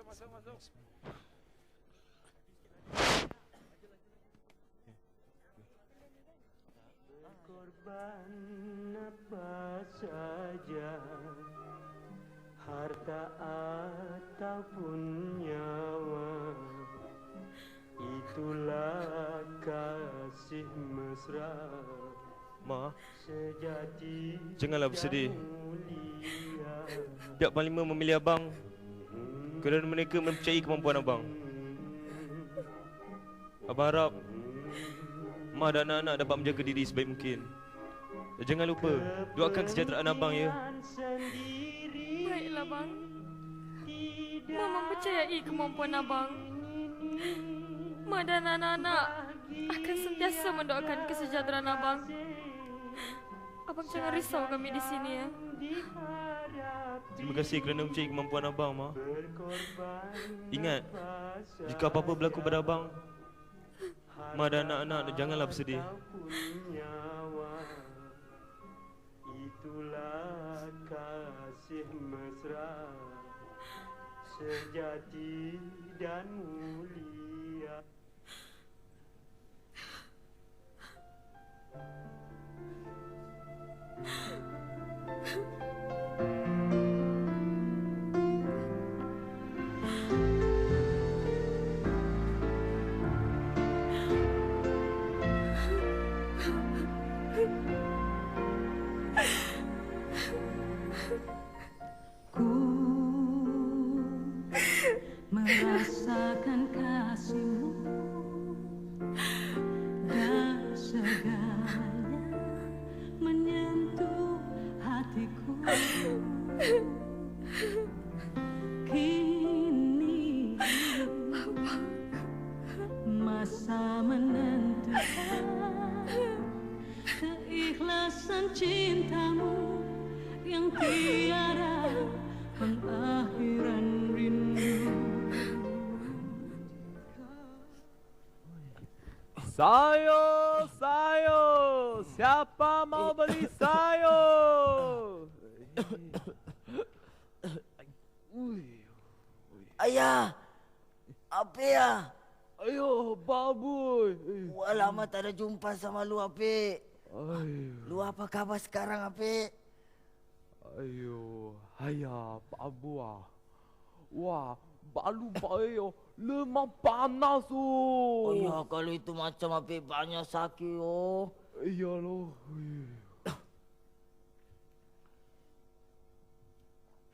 Masuk, masuk, masuk. Korban apa saja Harta ataupun nyawa Itulah kasih mesra Ma, Sejati Janganlah bersedih. pihak Panglima memilih abang kerana mereka mempercayai kemampuan abang. Abang harap Ma dan anak-anak dapat menjaga diri sebaik mungkin. Dan jangan lupa, doakan kesejahteraan abang ya. Baiklah bang. Ma mempercayai kemampuan abang. Ma dan anak-anak akan sentiasa mendoakan kesejahteraan abang. Abang jangan risau kami di sini ya. Terima kasih kerana mempercayai kemampuan abang, Ma. Ingat, jika apa-apa berlaku pada abang, Ma dan anak-anak janganlah bersedih. Itulah kasih mesra Sejati dan mulia Kini masa menentukan keikhlasan cintamu yang tiada pengakhiran rindu. Sayur, sayur. Siapa mau beli sayur? Ayah! Apa ya? Ayo, babu. Wah lama tak ada jumpa sama lu Apik. Ayo, Lu apa khabar sekarang Apik? ayo. Ayah, babu ah. Wah, balu bayo. Lemah panas Oh oh. ya kalau itu macam Apik banyak sakit oh. Iya loh.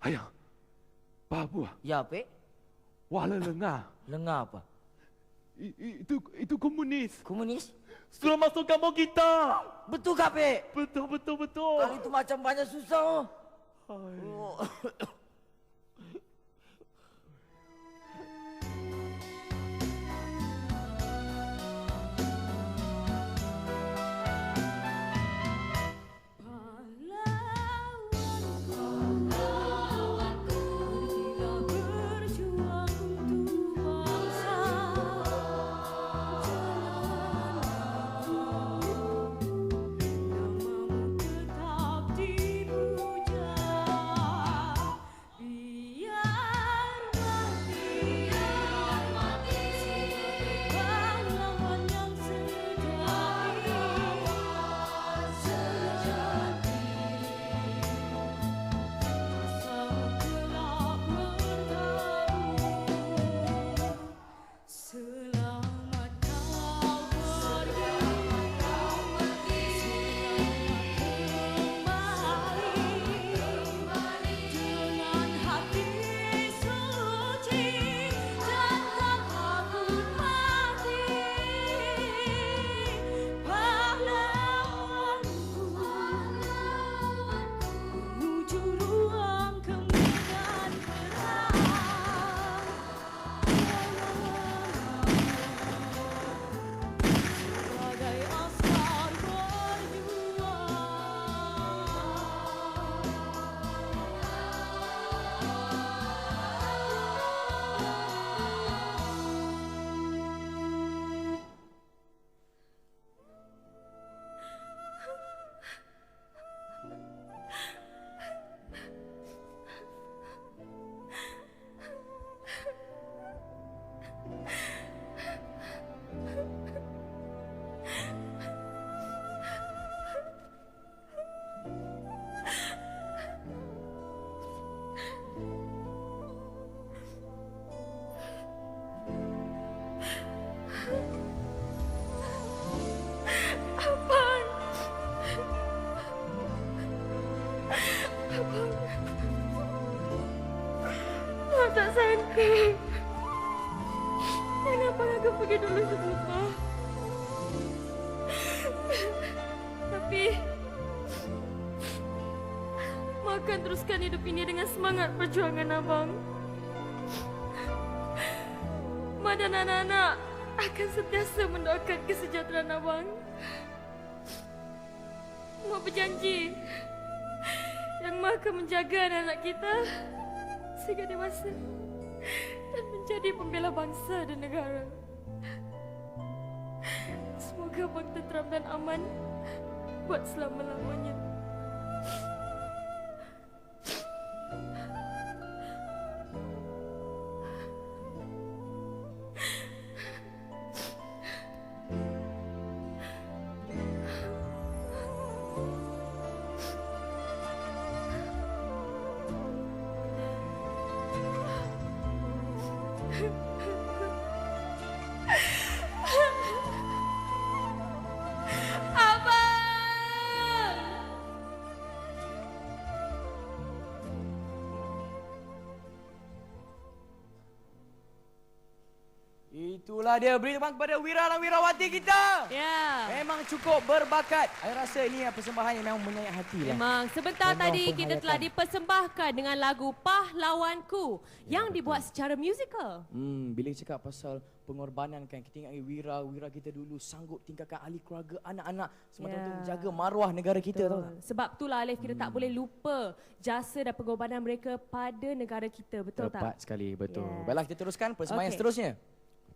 Ayah, babu ah. Ya Apik? Wah, lengah. Lengah apa? I, i- itu itu komunis. Komunis? Suruh masuk kampung kita. Betul ke Apik? Betul betul betul. Kalau itu macam banyak susah oh. Tapi... Mak akan teruskan hidup ini dengan semangat perjuangan abang. Mak dan anak-anak akan sentiasa mendoakan kesejahteraan abang. Mak berjanji yang Mak akan menjaga anak-anak kita sehingga dewasa dan menjadi pembela bangsa dan negara. Semoga abang tenteram dan aman buat selama-lamanya. Itulah dia beri tepuk kepada Wira dan Wirawati kita. Ya. Memang cukup berbakat. Saya rasa ini persembahan yang memang menyayat hati lah. Memang sebentar Memang tadi kita telah dipersembahkan dengan lagu Pahlawanku yang dibuat secara musikal. Hmm, bila cakap pasal pengorbanan kan kita ingat Wira, Wira kita dulu sanggup tinggalkan ahli keluarga, anak-anak semata Ya. untuk menjaga maruah negara kita tahu tak? Betul. Sebab itulah Alif kita tak boleh lupa jasa dan pengorbanan mereka pada negara kita. Betul Tepat tak? sekali, betul. Yes. Baiklah kita teruskan persembahan Okey. seterusnya.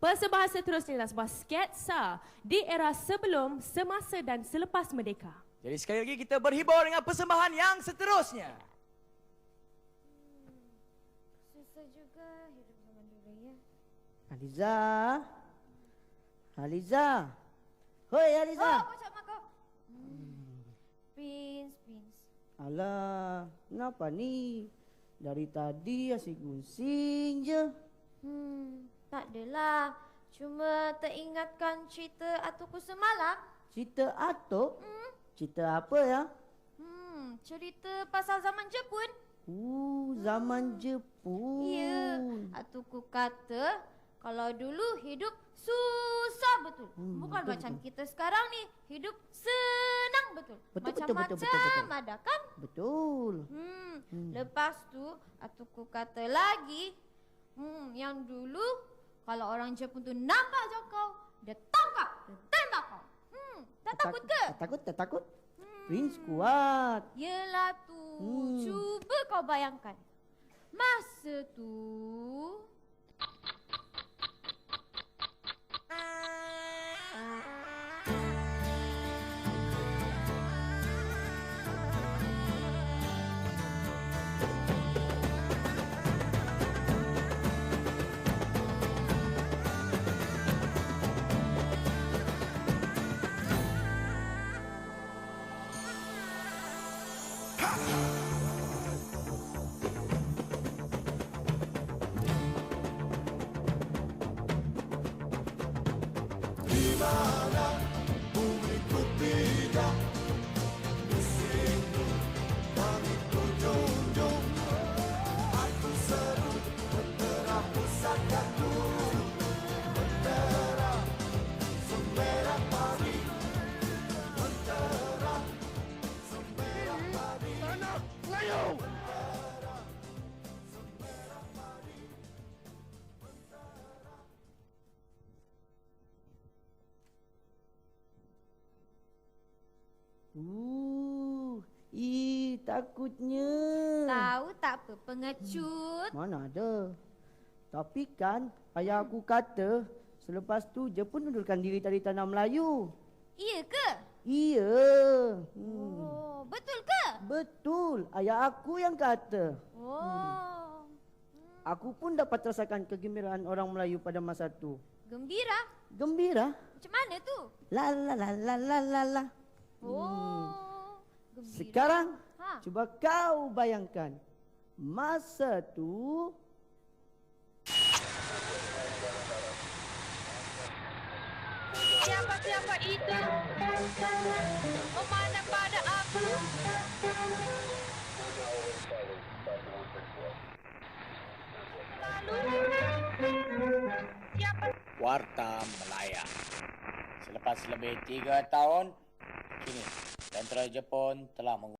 Persembahan seterusnya adalah sebuah sketsa di era sebelum, semasa dan selepas merdeka. Jadi sekali lagi kita berhibur dengan persembahan yang seterusnya. Susah juga hidup zaman dulu ya. Aliza. Aliza. Hoi Aliza. Oh, macam mak kau. Hmm. Prince, Prince. Alah, kenapa ni? Dari tadi asyik gusing je. Hmm, tak adalah. Cuma teringatkan cerita atuku semalam. Cerita atuk? Cerita apa ya? Hmm, cerita pasal zaman Jepun. Uh, zaman Jepun. Ya, atuku kata kalau dulu hidup susah betul. Hmm, Bukan betul, macam betul. kita sekarang ni hidup senang betul. Betul, betul, Macam-macam betul, betul, betul. ada kan? Betul. Hmm. Lepas tu atuku kata lagi, hmm, yang dulu kalau orang Jepun tu nampak je kau, dia tangkap, dia tembak kau. Hmm, tak takut ke? Tak takut, tak takut. Prince kuat. Yelah tu, Hmm. cuba kau bayangkan. Masa tu takutnya. tahu tak apa pengecut. Mana ada. Tapi kan, ayah aku kata, selepas tu Jepun nundurkan diri dari tanah Melayu. Iya ke? Iya. Hmm. Oh, betul ke? Betul, ayah aku yang kata. Oh, Aku pun dapat rasakan kegembiraan orang Melayu pada masa tu. gembira. Gembira. Macam mana tu? La la la la la la la. Oh, gembira. Sekarang, Ha. cuba kau bayangkan. Masa tu, Siapa-siapa itu memandang pada aku Warta Malaya. Selepas lebih tiga tahun, kini tentera Jepun telah meng